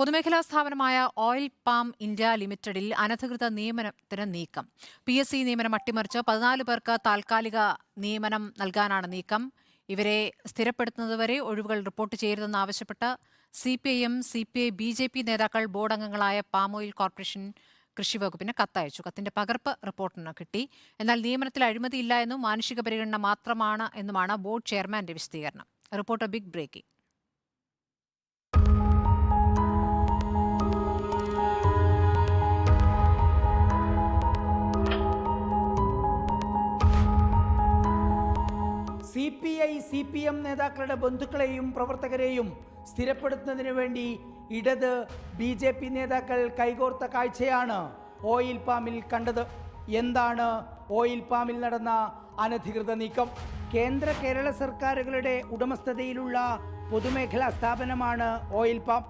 പൊതുമേഖലാ സ്ഥാപനമായ oil palm India ലിമിറ്റഡിൽ അനധികൃത നിയമനത്തിന് നീക്കം. പി എസ് സി നിയമനം അട്ടിമറിച്ച് പതിനാല് പേർക്ക് താൽക്കാലിക നിയമനം നൽകാനാണ് നീക്കം. ഇവരെ സ്ഥിരപ്പെടുത്തുന്നതുവരെ ഒഴിവുകൾ report ചെയ്യരുതെന്നാവശ്യപ്പെട്ട് C P I M C P I B J P നേതാക്കൾ ബോർഡ് അംഗങ്ങളായ പാം ഓയിൽ കോർപ്പറേഷൻ കൃഷി വകുപ്പിന് കത്തയച്ചു. കത്തിന്റെ പകർപ്പ് റിപ്പോർട്ടിന് കിട്ടി. എന്നാൽ നിയമനത്തിൽ അഴിമതിയില്ല എന്നും മാനുഷിക പരിഗണന മാത്രമാണ് എന്നുമാണ് ബോർഡ് ചെയർമാന്റെ വിശദീകരണം. Reporter big breaking. C P I C P M നേതാക്കളുടെ ബന്ധുക്കളെയും പ്രവർത്തകരെയും സ്ഥിരപ്പെടുത്തുന്നതിന് വേണ്ടി ഇടത് ബി ജെ പി നേതാക്കൾ കൈകോർത്ത കാഴ്ചയാണ് ഓയിൽ പാമിൽ കണ്ടത്. എന്താണ് ഓയിൽ പാമിൽ നടന്ന അനധികൃത നീക്കം? കേന്ദ്ര കേരള സർക്കാരുകളുടെ ഉടമസ്ഥതയിലുള്ള പൊതുമേഖലാ സ്ഥാപനമാണ് ഓയിൽ പാം.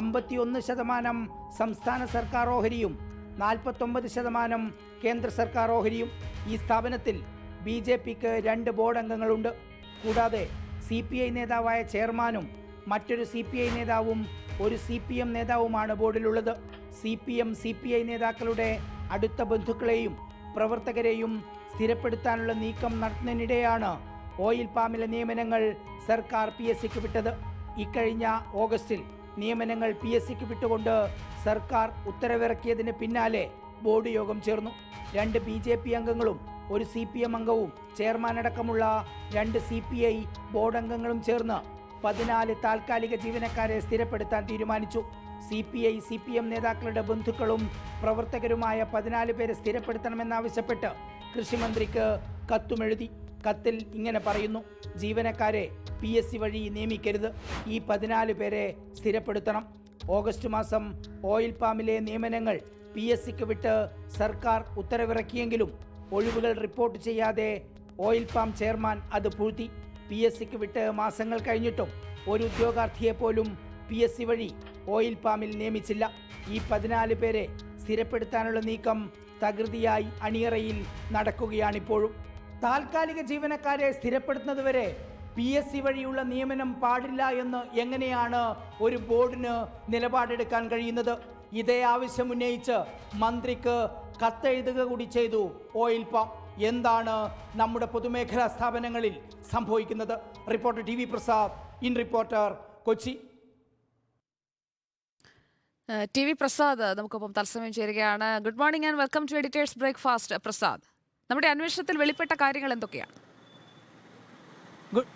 അമ്പത്തിയൊന്ന് ശതമാനം സംസ്ഥാന സർക്കാർ ഓഹരിയും നാൽപ്പത്തൊമ്പത് ശതമാനം കേന്ദ്ര സർക്കാർ ഓഹരിയും ഈ സ്ഥാപനത്തിൽ ബി ജെ പിക്ക് രണ്ട് ബോർഡ് അംഗങ്ങളുണ്ട്. കൂടാതെ സി പി ഐ നേതാവായ ചെയർമാനും മറ്റൊരു സി പി ഐ നേതാവും ഒരു സി പി എം നേതാവുമാണ് ബോർഡിലുള്ളത്. C P M C P I നേതാക്കളുടെ അടുത്ത ബന്ധുക്കളെയും പ്രവർത്തകരെയും സ്ഥിരപ്പെടുത്താനുള്ള നീക്കം നടത്തുന്നതിനിടെയാണ് ഓയിൽ പാമിലെ നിയമനങ്ങൾ സർക്കാർ പി എസ് സിക്ക് വിട്ടത്. ഇക്കഴിഞ്ഞ ഓഗസ്റ്റിൽ നിയമനങ്ങൾ പി എസ് സിക്ക് വിട്ടുകൊണ്ട് സർക്കാർ ഉത്തരവിറക്കിയതിന് പിന്നാലെ ബോർഡ് യോഗം ചേർന്നു. രണ്ട് ബി ജെ പി അംഗങ്ങളും ഒരു സി പി എം അംഗവും ചെയർമാൻ അടക്കമുള്ള രണ്ട് സി പി ഐ ബോർഡ് അംഗങ്ങളും ചേർന്ന് പതിനാല് താൽക്കാലിക ജീവനക്കാരെ സ്ഥിരപ്പെടുത്താൻ തീരുമാനിച്ചു. C P I C P M നേതാക്കളുടെ ബന്ധുക്കളും പ്രവർത്തകരുമായ പതിനാല് പേരെ സ്ഥിരപ്പെടുത്തണമെന്നാവശ്യപ്പെട്ട് കൃഷിമന്ത്രിക്ക് കത്തുമെഴുതി. കത്തിൽ ഇങ്ങനെ പറയുന്നു ജീവനക്കാരെ പി എസ് സി വഴി നിയമിക്കരുത്. ഈ പതിനാല് പേരെ സ്ഥിരപ്പെടുത്തണം. ഓഗസ്റ്റ് മാസം ഓയിൽ പാമിലെ നിയമനങ്ങൾ പി എസ് സിക്ക് വിട്ട് സർക്കാർ ഉത്തരവിറക്കിയെങ്കിലും ഒഴിവുകൾ റിപ്പോർട്ട് ചെയ്യാതെ ഓയിൽ പാം ചെയർമാൻ അത് പൂഴ്ത്തി. പി എസ് സിക്ക് വിട്ട് മാസങ്ങൾ കഴിഞ്ഞിട്ടും ഒരു ഉദ്യോഗാർത്ഥിയെ പോലും പി എസ് സി വഴി ഓയിൽ പാമിൽ നിയമിച്ചില്ല. ഈ പതിനാല് പേരെ സ്ഥിരപ്പെടുത്താനുള്ള നീക്കം തകൃതിയായി അണിയറയിൽ നടക്കുകയാണിപ്പോഴും. താൽക്കാലിക ജീവനക്കാരെ സ്ഥിരപ്പെടുത്തുന്നതുവരെ പി എസ് സി വഴിയുള്ള നിയമനം പാടില്ല എന്ന് എങ്ങനെയാണ് ഒരു ബോർഡിന് നിലപാടെടുക്കാൻ കഴിയുന്നത്? ഇതേ ആവശ്യം ഉന്നയിച്ച് മന്ത്രിക്ക് കത്തെഴുതുക കൂടി ചെയ്തു. ഓയിൽ എന്താണ് നമ്മുടെ പൊതുമേഖലാ സ്ഥാപനങ്ങളിൽ സംഭവിക്കുന്നത്? Reporter T V Prasad in reporter Kochi. T V Prasad നമുക്കൊപ്പം തത്സമയം ചേരുകയാണ്. Good morning and welcome to editor's breakfast Prasad. നമ്മുടെ അന്വേഷണത്തിൽ വെളിപ്പെട്ട കാര്യങ്ങൾ എന്തൊക്കെയാണ്? Good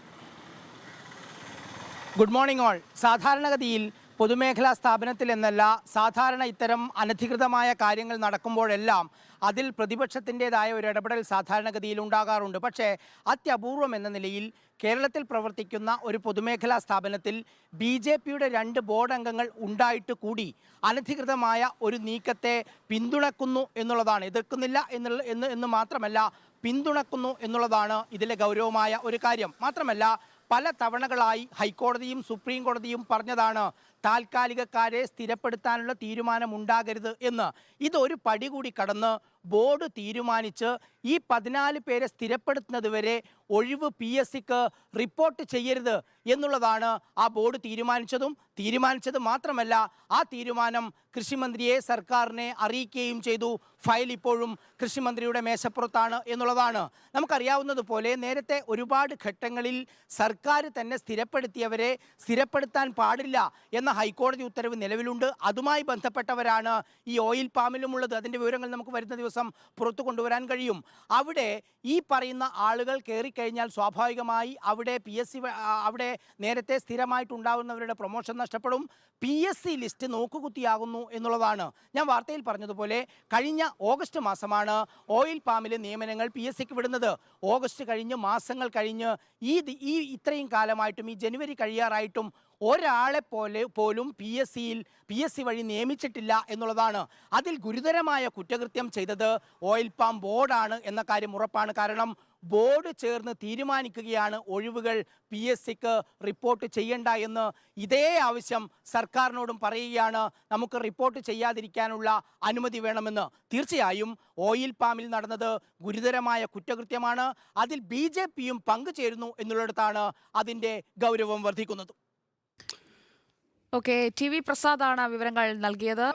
good morning all. സാധാരണഗതിയിൽ പൊതുമേഖലാ സ്ഥാപനത്തിൽ എന്നല്ല സാധാരണ ഇത്തരം അനധികൃതമായ കാര്യങ്ങൾ നടക്കുമ്പോഴെല്ലാം അതിൽ പ്രതിപക്ഷത്തിന്റെതായ ഒരു ഇടപെടൽ സാധാരണഗതിയിൽ ഉണ്ടാകാറുണ്ട്. പക്ഷേ അത്യപൂർവം എന്ന നിലയിൽ കേരളത്തിൽ പ്രവർത്തിക്കുന്ന ഒരു പൊതുമേഖലാ സ്ഥാപനത്തിൽ ബി ജെ പിയുടെ രണ്ട് ബോർഡ് അംഗങ്ങൾ ഉണ്ടായിട്ട് കൂടി അനധികൃതമായ ഒരു നീക്കത്തെ പിന്തുണക്കുന്നു എന്നുള്ളതാണ്. എതിർക്കുന്നില്ല എന്നുള്ള എന്ന് എന്ന് മാത്രമല്ല പിന്തുണക്കുന്നു എന്നുള്ളതാണ് ഇതിലെ ഗൗരവമായ ഒരു കാര്യം. മാത്രമല്ല പല തവണകളായി ഹൈക്കോടതിയും സുപ്രീം കോടതിയും പറഞ്ഞതാണ് താൽക്കാലികക്കാരെ സ്ഥിരപ്പെടുത്താനുള്ള തീരുമാനമുണ്ടാകരുത് എന്ന്. ഇതൊരു പടി കൂടി കടന്ന് ബോർഡ് തീരുമാനിച്ച് ഈ പതിനാല് പേരെ സ്ഥിരപ്പെടുത്തുന്നത് വരെ ഒഴിവ് പി എസ് സിക്ക് റിപ്പോർട്ട് ചെയ്യരുത് എന്നുള്ളതാണ് ആ ബോർഡ് തീരുമാനിച്ചതും. തീരുമാനിച്ചത് മാത്രമല്ല ആ തീരുമാനം കൃഷിമന്ത്രിയെ സർക്കാരിനെ അറിയിക്കുകയും ചെയ്തു. ഫയൽ ഇപ്പോഴും കൃഷിമന്ത്രിയുടെ മേശപ്പുറത്താണ് എന്നുള്ളതാണ്. നമുക്കറിയാവുന്നതുപോലെ നേരത്തെ ഒരുപാട് ഘട്ടങ്ങളിൽ സർക്കാർ തന്നെ സ്ഥിരപ്പെടുത്തിയവരെ സ്ഥിരപ്പെടുത്താൻ പാടില്ല എന്ന ഹൈക്കോടതി ഉത്തരവ് നിലവിലുണ്ട്. അതുമായി ബന്ധപ്പെട്ടവരാണ് ഈ ഓയിൽ പാമിലുമുള്ളത്. അതിന്റെ വിവരങ്ങൾ നമുക്ക് വരുന്ന ദിവസം പുറത്തു കൊണ്ടുവരാൻ കഴിയും. അവിടെ ഈ പറയുന്ന ആളുകൾ കയറിക്കഴിഞ്ഞാൽ സ്വാഭാവികമായി അവിടെ പി എസ് സി അവിടെ നേരത്തെ സ്ഥിരമായിട്ടുണ്ടാകുന്നവരുടെ പ്രൊമോഷൻ നഷ്ടപ്പെടും. പി എസ് സി ലിസ്റ്റ് നോക്കുകുത്തിയാകുന്നു എന്നുള്ളതാണ്. ഞാൻ വാർത്തയിൽ പറഞ്ഞതുപോലെ കഴിഞ്ഞ ഓഗസ്റ്റ് മാസമാണ് ഓയിൽ പാമിലെ നിയമനങ്ങൾ പി എസ് സിക്ക് വിടുന്നത്. ഓഗസ്റ്റ് കഴിഞ്ഞ് മാസങ്ങൾ കഴിഞ്ഞ് ഈ ഈ ഇത്രയും കാലമായിട്ടും ഈ ജനുവരി കഴിയാറായിട്ടും ഒരാളെ പോലെ പോലും പി എസ് സിയിൽ പി എസ് സി വഴി നിയമിച്ചിട്ടില്ല എന്നുള്ളതാണ്. അതിൽ ഗുരുതരമായ കുറ്റകൃത്യം ചെയ്തത് ഓയിൽ പാം ബോർഡാണ് എന്ന കാര്യം ഉറപ്പാണ്. കാരണം ബോർഡ് ചേർന്ന് തീരുമാനിക്കുകയാണ് ഒഴിവുകൾ പി എസ് സിക്ക് റിപ്പോർട്ട് ചെയ്യണ്ട എന്ന് ഇതേ ആവശ്യം സർക്കാരിനോടും പറയുകയാണ്. നമുക്ക് റിപ്പോർട്ട് ചെയ്യാതിരിക്കാനുള്ള അനുമതി വേണമെന്ന്. തീർച്ചയായും ഓയിൽ പാമിൽ നടന്നത് ഗുരുതരമായ കുറ്റകൃത്യമാണ്. അതിൽ ബി ജെ പിയും പങ്കുചേരുന്നു എന്നുള്ളിടത്താണ് അതിന്റെ ഗൗരവം വർദ്ധിക്കുന്നത്. ഓക്കെ ടി വി പ്രസാദാണ് വിവരങ്ങൾ നൽകിയത്.